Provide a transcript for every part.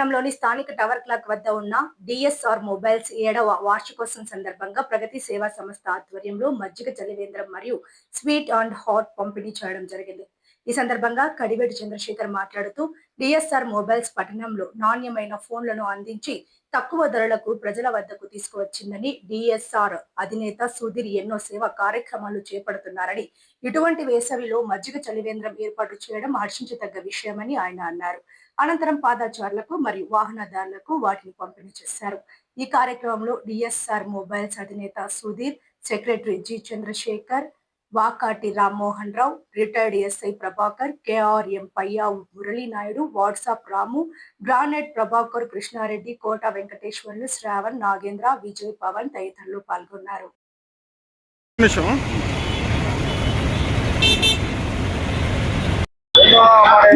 పట్టణంలోని స్థానిక tower clock వద్ద ఉన్న డిఎస్ఆర్ మొబైల్స్ ఏడవ వార్షికోత్సవం సందర్భంగా ప్రగతి సేవా సంస్థ ఆధ్వర్యంలో మజ్జిగ చలివేంద్రం మరియు స్వీట్ అండ్ హాట్ పంపిణీ చేయడం జరిగింది. ఈ సందర్భంగా కడివేటి చంద్రశేఖర్ మాట్లాడుతూ డిఎస్ఆర్ మొబైల్స్ పట్టణంలో నాణ్యమైన ఫోన్లను అందించి తక్కువ ధరలకు ప్రజల వద్దకు తీసుకువచ్చిందని డిఎస్ఆర్ అధినేత సుధీర్ ఎన్నో సేవా కార్యక్రమాలు చేపడుతున్నారని ఇటువంటి వేసవిలో మజ్జిగ చలివేంద్రం ఏర్పాటు చేయడం హర్షించదగ్గ విషయమని ఆయన అన్నారు. అనంతరం పాదాచారులకు మరియు వాహనదారులకు వాటిని పంపిణీ చేశారు. ఈ కార్యక్రమంలో డిఎస్ఆర్ మొబైల్స్ అధినేత Sudhir secretary G Chandrasekhar Vakati Rammohan Rao retired SI Prabhakar KRM Payya Murali Naidu WhatsApp Ramu granite Prabhakar Krishna Reddy Kota Venkateswarlu Sravan Nagendra Vijay Pawan తదితరులు పాల్గొన్నారు.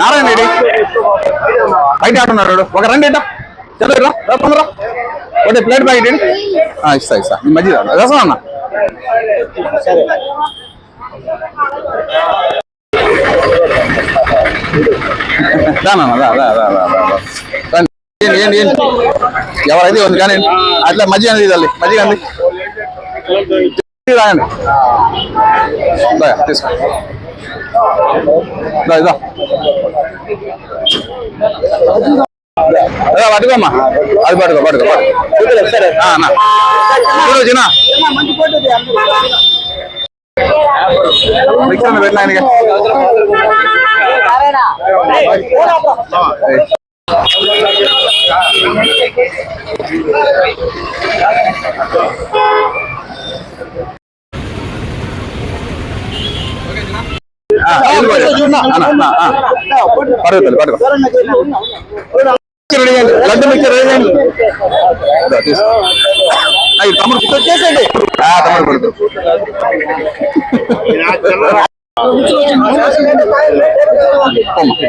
నారాయణ రెడ్డి. బయట ఆడున్నాడు ఒక రెండు ఇద్దాం చదువు ఒకటి ప్లేట్ ప్యాకెట్ ఇస్తా ఇస్తా. ఈ మధ్య రసం అన్న? ఏంటి ఏంటి ఏంటి ఎవరైతే ఉంది కానీ అట్లా మజ్జిగ అనేది తల్లి మజ్జిగ అంది రాయండి తీసుకో ఇదా పట్టుకోమ్మా అది పట్టుకో పట్టుకో పట్టుకో ఆ, అన్న. చూడు చిన్న పట్టుకో మిక్సర్ రెడీ చేయండి. లడ్డు మిక్సర్ రెడీ తమ్ముడు వచ్చేసేయండి తమ్ముడు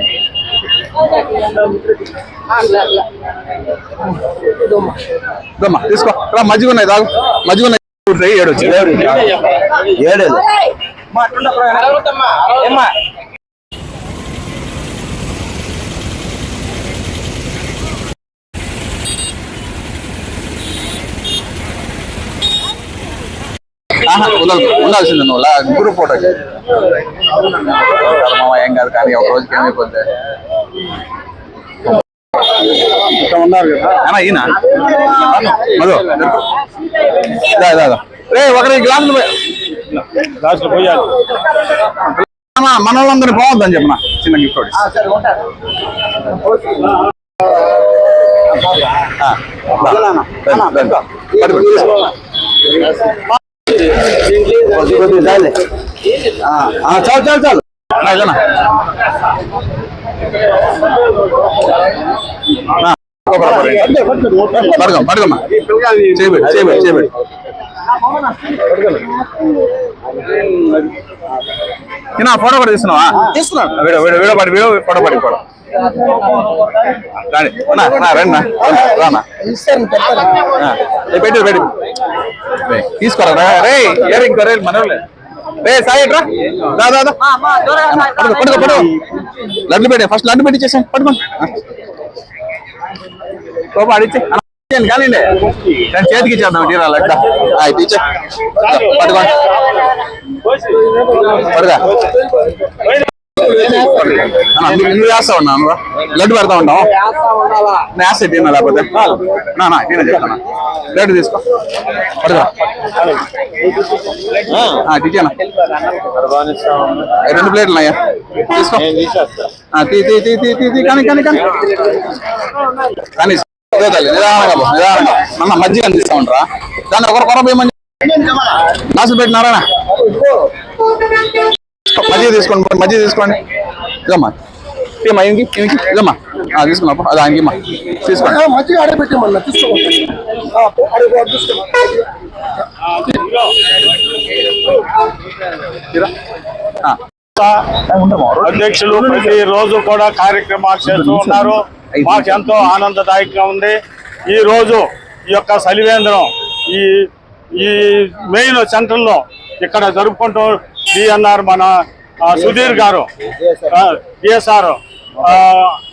దమ్మా తీసుకో. రా మజ్జిగ ఉన్నాయి తాగు. మజ్జిగ ఉన్నాయి. ఏడు వచ్చి ఏడేళ్ళు ఆహా, ఉండాల్సిందే నువ్వు లా- గ్రూప్ ఫోటోకి మామ ఏం కాదు కానీ ఒక రోజుకి ఏమైపోతే ఉన్నారు కదా అన్నా ఈయన మధు దొరుకు. దా, దా, దా. రే ఒకరి గ్లాసులు పోయి- అమ్మా, మన వాళ్ళందరినీ బాగుందని చెప్పిన చిన్న గిఫ్ట్ ఒకటి ఆ, దా. चल చాలు చాలు చాలు అన్నా, ఇదేనా? చేయబెట్టు చేయబెట్టు చేయబెట్టు తిన్నా ఫోటో కూడా తీసుకున్నావా తీసుకున్నాను వీడియో వీడియో వీడియో పడి వీడియో ఫోటో పడి ఫోటో రండి రండి పెట్టు తీసుకోరా రే ఏరే ఇంకో రే మనోళ్ళే. రే సాయి రా. దా దా పడుకో పడుకో పడుకో. లడ్డు పెట్టి ఫస్ట్ లడ్డు పెట్టి చేసాను పడుకోండి కోప అడిచి కానీ నేను చేతికి ఇచ్చేద్దాం టీరా లడ్డ. పట్టుకోండి పడుగా నువ్వు వేస్తా ఉన్నాను లడ్డు పెడతా ఉంటాం నేను వేస్తే తిన్నా లేకపోతే? నా నా తిన చెప్తాను లడ్డు తీసుకో. పడుగా టీచర్ రెండు ప్లేట్లు ఉన్నాయా? తీసుకో. తీ తీ తీ తీ తీ తీ. కానీ కానీ కానీ. కానీ తల్లి నిదానంగా పో, నిదానంగా. అన్న మజ్జిగ అందిస్తా ఉంటారా? దాన్ని ఒకరు కొర పోయమని గ్లాసులు పెట్టినారా మజ్జిగ తీసుకోండి మజ్జిగ తీసుకోండి. ఇదమ్మా. ఇదమ్మా ఇంకి ఇంకి ఇదమ్మా. ఆ, తీసుకున్నా. అది ఆయనకి ఇమ్మా. తీసుకోండి మంచిగా ఆడే పెట్టమన్నా తీసుకోండి. అధ్యక్షులు ప్రతి రోజు కూడా కార్యక్రమాలు చేస్తూ ఉన్నారు. మాకు ఎంతో ఆనందదాయకంగా ఉంది. ఈ రోజు ఈ యొక్క సలివేంద్రం ఈ ఈ మెయిన్ సెంటర్లో ఇక్కడ జరుపుకుంటూ డిఎన్ఆర్ మన సుధీర్ గారు. డిఎస్ఆర్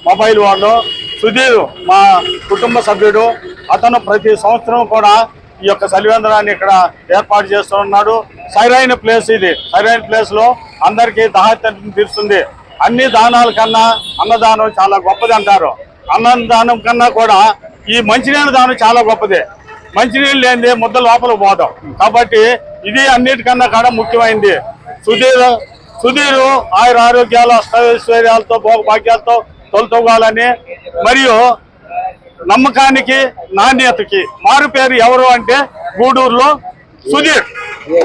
మొబైల్ వాళ్ళు సుధీర్ మా కుటుంబ సభ్యుడు అతను ప్రతి సంవత్సరం కూడా ఈ యొక్క సలివేంద్రాన్ని ఇక్కడ ఏర్పాటు చేస్తున్నాడు సరైన ప్లేస్ ఇది. సరైన ప్లేస్లో అందరికీ దాహత్యం తీరుస్తుంది. అన్ని దానాల కన్నా అన్నదానం చాలా గొప్పది అంటారు. అన్నదానం కన్నా కూడా ఈ మంచినీళ్ళ దానం చాలా గొప్పది. మంచినీళ్ళు లేనిది ముద్ద లోపల పోదాం. కాబట్టి ఇది అన్నిటికన్నా కూడా ముఖ్యమైనది సుధీర్ సుధీర్ ఆయన ఆరోగ్యాలు అష్టైశ్వర్యాలతో భోగభాగ్యాలతో తొలతొగాలని మరియు నమ్మకానికి నాణ్యతకి మారు పేరు ఎవరు అంటే గూడూరులో సుధీర్.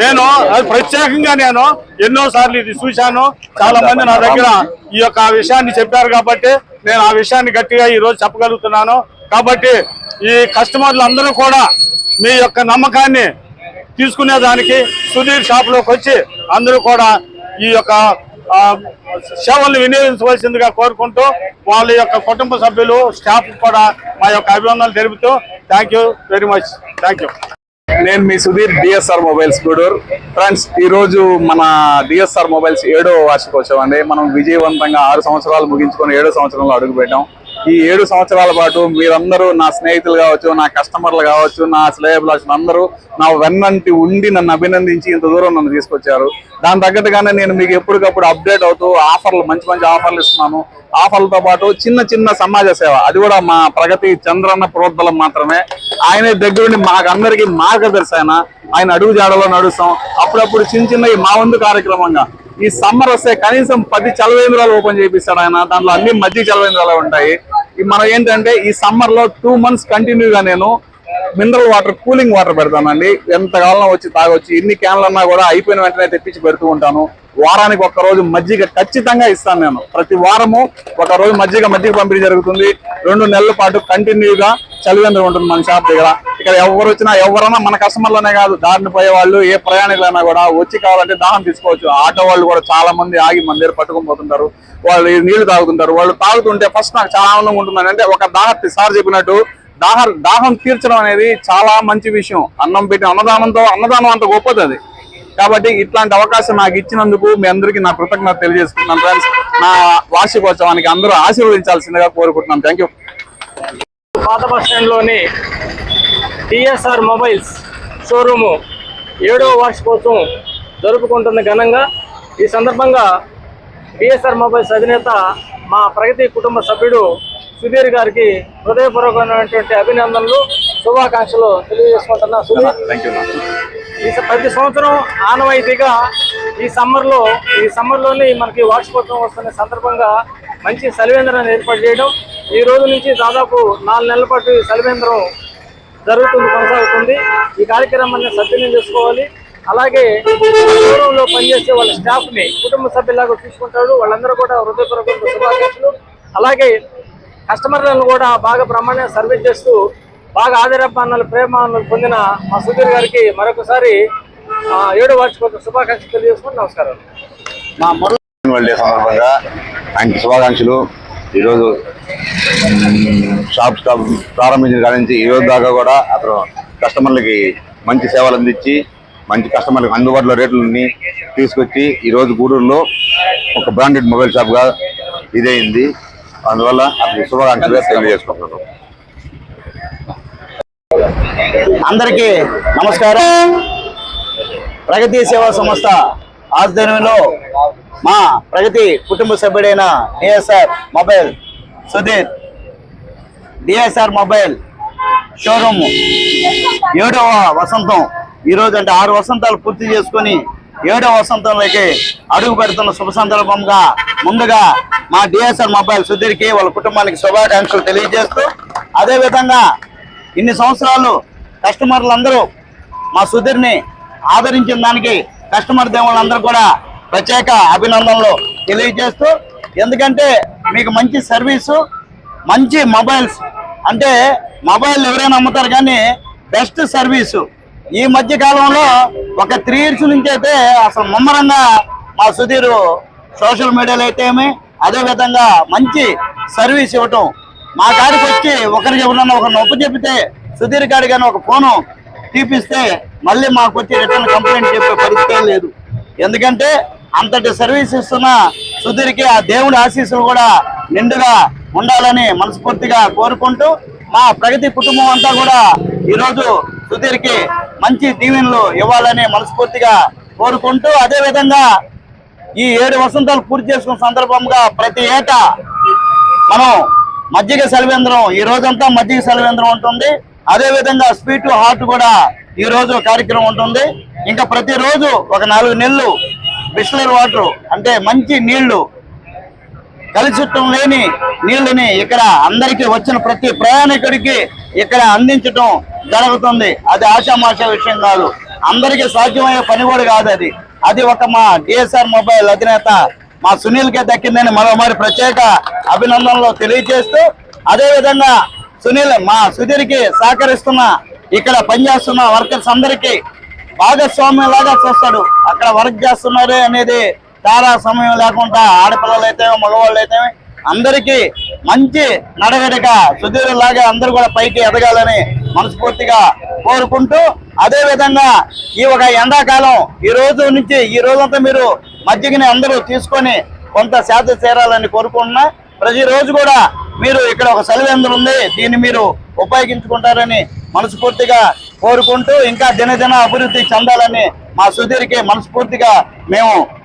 నేను అది ప్రత్యేకంగా నేను ఎన్నో సార్లు ఇది చూశాను. చాలా మంది నా దగ్గర ఈ యొక్క విషయాన్ని చెప్పారు కాబట్టి నేను ఆ విషయాన్ని గట్టిగా ఈ రోజు చెప్పగలుగుతున్నాను. కాబట్టి ఈ కస్టమర్లు అందరూ కూడా మీ యొక్క నమ్మకాన్ని తీసుకునే దానికి సుధీర్ షాప్లోకి వచ్చి అందరూ కూడా ఈ యొక్క సేవల్ని వినియోగించవలసిందిగా కోరుకుంటూ వాళ్ళ యొక్క కుటుంబ సభ్యులు స్టాఫ్ కూడా మా యొక్క అభినందనలు తెలుపుతూ thank you very much thank you నేను మీ Sudhir DSR mobiles Gudur. Friends ఈరోజు మన డిఎస్ఆర్ మొబైల్స్ ఏడో వార్షికోత్సవం అండి. మనం విజయవంతంగా ఆరు సంవత్సరాలు ముగించుకొని ఏడో సంవత్సరంలో అడుగుపెట్టాం. ఈ ఏడు సంవత్సరాల పాటు మీరందరూ నా స్నేహితులు కావచ్చు నా కస్టమర్లు కావచ్చు నా శ్రేయభిలాషులు అందరూ నా వెన్నంటి ఉండి నన్ను అభినందించి ఇంత దూరం నన్ను తీసుకొచ్చారు. దాని తగ్గట్టుగానే నేను మీకు ఎప్పటికప్పుడు అప్డేట్ అవుతూ ఆఫర్లు మంచి మంచి ఆఫర్లు ఇస్తున్నాను. ఆఫర్లతో పాటు చిన్న చిన్న సమాజ సేవ అది కూడా మా ప్రగతి చంద్రన్న ప్రోద్బలం మాత్రమే. ఆయనే దగ్గరుండి మాకందరికీ మార్గదర్శి ఆయన ఆయన అడుగు జాడలో నడుస్తాం. అప్పుడప్పుడు చిన్న చిన్న మా వంతు కార్యక్రమంగా. ఈ సమ్మర్ వస్తే కనీసం పది చలవేంద్రాలు ఓపెన్ చేపిస్తాడు ఆయన. దాంట్లో అన్ని మధ్య చలవేంద్రాలు ఉంటాయి. మనం ఏంటంటే ఈ సమ్మర్లో టూ మంత్స్ కంటిన్యూగా నేను మినరల్ వాటర్ కూలింగ్ వాటర్ పెడతానండి. ఎంత కాలం వచ్చి తాగొచ్చు ఎన్ని క్యాన్లు అన్నా కూడా అయిపోయిన వెంటనే తెప్పించి పెడుతూ ఉంటాను. వారానికి ఒక్క రోజు మజ్జిగ ఖచ్చితంగా ఇస్తాను నేను. ప్రతి వారము ఒక రోజు మజ్జిగ మజ్జిగ పంపిణీ జరుగుతుంది. రెండు నెలల పాటు కంటిన్యూగా చలివేంద్రం ఉంటుంది మన షాప్ దగ్గర. ఇక్కడ ఎవరు వచ్చినా ఎవరైనా మన కస్టమర్లోనే కాదు దారిని పోయే వాళ్ళు ఏ ప్రయాణికులైనా కూడా వచ్చి కావాలంటే దాహం తీసుకోవచ్చు. ఆటో వాళ్ళు కూడా చాలా మంది ఆగి మన దగ్గర పట్టుకొని పోతుంటారు. వాళ్ళు నీళ్ళు తాగుతుంటారు. వాళ్ళు తాగుతుంటే ఫస్ట్ నాకు చాలా ఆనందంగా ఉంటుంది అంటే ఒక దాహ సార్ చెప్పినట్టు దాహ దాహం తీర్చడం అనేది చాలా మంచి విషయం. అన్నం పెట్టి అన్నదానంతో అన్నదానం అంత గొప్పది అది. కాబట్టి ఇట్లాంటి అవకాశం నాకు ఇచ్చినందుకు మీ అందరికీ నా కృతజ్ఞత తెలియజేసుకుంటున్నాను ఫ్రెండ్స్ నా వార్షికోత్సవానికి అందరూ ఆశీర్వదించాల్సిందిగా కోరుకుంటున్నాను. థ్యాంక్ యూ పాత బస్ స్టాండ్లోని టిఎస్ఆర్ మొబైల్స్ షోరూము ఏడవ వార్షికోత్సవం జరుపుకుంటున్న ఘనంగా. ఈ సందర్భంగా టిఎస్ఆర్ మొబైల్స్ అధినేత మా ప్రగతి కుటుంబ సభ్యుడు సుధీర్ గారికి హృదయపూర్వకమైనటువంటి అభినందనలు శుభాకాంక్షలు తెలియజేసుకుంటున్నా. సుధీర్ ఈ ప్రతి సంవత్సరం ఆనవాయితీగా ఈ సమ్మర్లో ఈ సమ్మర్లోనే మనకి వార్షికోత్సవం వస్తున్న సందర్భంగా మంచి సలివేంద్రాన్ని ఏర్పాటు చేయడం ఈ రోజు నుంచి దాదాపు నాలుగు నెలల పాటు ఈ సలివేంద్రం జరుగుతుంది కొనసాగుతుంది. ఈ కార్యక్రమాన్ని సద్వినియోగం చేసుకోవాలి. అలాగే షోరూంలో పనిచేసే వాళ్ళ స్టాఫ్ని కుటుంబ సభ్యులాగా చూసుకుంటాడు. వాళ్ళందరూ కూడా హృదయపూర్వక శుభాకాంక్షలు. అలాగే కస్టమర్లను కూడా బాగా బ్రహ్మాండంగా సర్వీస్ చేస్తూ బాగా ఆదరపానాలు ప్రేమాలు పొందిన మా సుధీర్ గారికి మరొకసారి ఏడు వార్షికోత్సవ శుభాకాంక్షలు తెలియజేసుకుని నమస్కారం. మా మురళి సందర్భంగా ఆయనకి శుభాకాంక్షలు. ఈరోజు షాప్ స్టాప్ ప్రారంభించిన కాడి నుంచి ఈ రోజు దాకా కూడా అతను కస్టమర్లకి మంచి సేవలు అందించి మంచి కస్టమర్లకు అందుబాటులో రేట్లని తీసుకొచ్చి ఈరోజు గూడూరులో ఒక బ్రాండెడ్ మొబైల్ షాప్గా ఇదైంది. అందువల్ల అతని శుభాకాంక్షలు తెలియజేసుకుంటున్నాను. అందరికీ నమస్కారం. ప్రగతి సేవా సంస్థ ఆధ్వర్యంలో మా ప్రగతి కుటుంబ సభ్యుడైన DSR mobile Sudhir DSR mobile showroom ఏడవ వసంతం. ఈరోజు అంటే ఆరు వసంతాలు పూర్తి చేసుకొని ఏడవ వసంతంలోకి అడుగు పెడుతున్న శుభ సందర్భంగా ముందుగా మా డిఎస్ఆర్ మొబైల్ సుధీర్కి వాళ్ళ కుటుంబానికి శుభాకాంక్షలు తెలియజేస్తూ అదేవిధంగా ఇన్ని సంవత్సరాలు కస్టమర్లందరూ మా సుధీర్ని ఆదరించిన దానికి కస్టమర్ దేవుళ్ళందరూ కూడా ప్రత్యేక అభినందనలు తెలియజేస్తూ ఎందుకంటే మీకు మంచి సర్వీసు మంచి మొబైల్స్ అంటే మొబైల్ ఎవరైనా అమ్ముతారు కానీ బెస్ట్ సర్వీసు ఈ మధ్య కాలంలో ఒక త్రీ ఇయర్స్ నుంచి అయితే అసలు ముమ్మరంగా మా సుధీర్ సోషల్ మీడియాలో అయితే ఏమి అదే విధంగా మంచి సర్వీస్ ఇవ్వటం. మా కాడికి వచ్చి ఒకరికి ఎవరన్నా ఒక నొప్పి చెబితే సుధీర్ గారి కానీ ఒక ఫోను తీపిస్తే మళ్ళీ మాకు వచ్చి రిటర్న్ కంప్లైంట్ చెప్పే పరిస్థితే లేదు. ఎందుకంటే అంతటి సర్వీస్ ఇస్తున్న సుధీర్కి ఆ దేవుడి ఆశీస్సులు కూడా నిండుగా ఉండాలని మనస్ఫూర్తిగా కోరుకుంటూ మా ప్రగతి కుటుంబం అంతా కూడా ఈరోజు సుధీర్కి మంచి దీవెనలు ఇవ్వాలని మనస్ఫూర్తిగా కోరుకుంటూ అదేవిధంగా ఈ ఏడు వసంతాలు పూర్తి చేసుకున్న సందర్భంగా ప్రతి ఏటా మనం మజ్జిగ సెలవేంద్రం ఈ రోజంతా మజ్జిగ సెలవేంద్రం ఉంటుంది. అదేవిధంగా స్వీట్ హాట్ కూడా ఈ రోజు కార్యక్రమం ఉంటుంది. ఇంకా ప్రతిరోజు ఒక నాలుగు నెలలు బిస్లర్ వాటర్ అంటే మంచి నీళ్ళు కలుషితం లేని నీళ్ళని ఇక్కడ అందరికీ వచ్చిన ప్రతి ప్రయాణికుడికి ఇక్కడ అందించటం జరుగుతుంది. అది ఆషామాషా విషయం కాదు. అందరికీ సాధ్యమయ్యే పని కూడా కాదు అది. అది ఒక మా డిఎస్ఆర్ మొబైల్ అధినేత మా సునీల్కే దక్కిందని మరోమారి ప్రత్యేక అభినందనలు తెలియజేస్తూ అదేవిధంగా సునీల్ మా సుధీర్కి సహకరిస్తున్న ఇక్కడ పనిచేస్తున్న వర్కర్స్ అందరికీ భాగస్వామ్యం లాగా చూస్తాడు. అక్కడ వర్క్ చేస్తున్నారే అనేది చాలా సమయం లేకుండా ఆడపిల్లలు అయితే మగవాళ్ళు అయితే అందరికీ మంచి నడవడక సుధీర్లాగా అందరూ కూడా పైకి ఎదగాలని మనస్ఫూర్తిగా కోరుకుంటూ అదే విధంగా ఈ ఒక ఎండాకాలం ఈ రోజు నుంచి ఈ రోజంతా మీరు మజ్జిగని అందరూ తీసుకొని కొంత శాత చేరాలని కోరుకుంటున్నా. ప్రతిరోజు కూడా మీరు ఇక్కడ ఒక సెలవేంద్రం ఉంది దీన్ని మీరు ఉపయోగించుకుంటారని మనస్ఫూర్తిగా కోరుకుంటూ ఇంకా దినదిన అభివృద్ధి చెందాలని మా సుధీర్కి మనస్ఫూర్తిగా మేము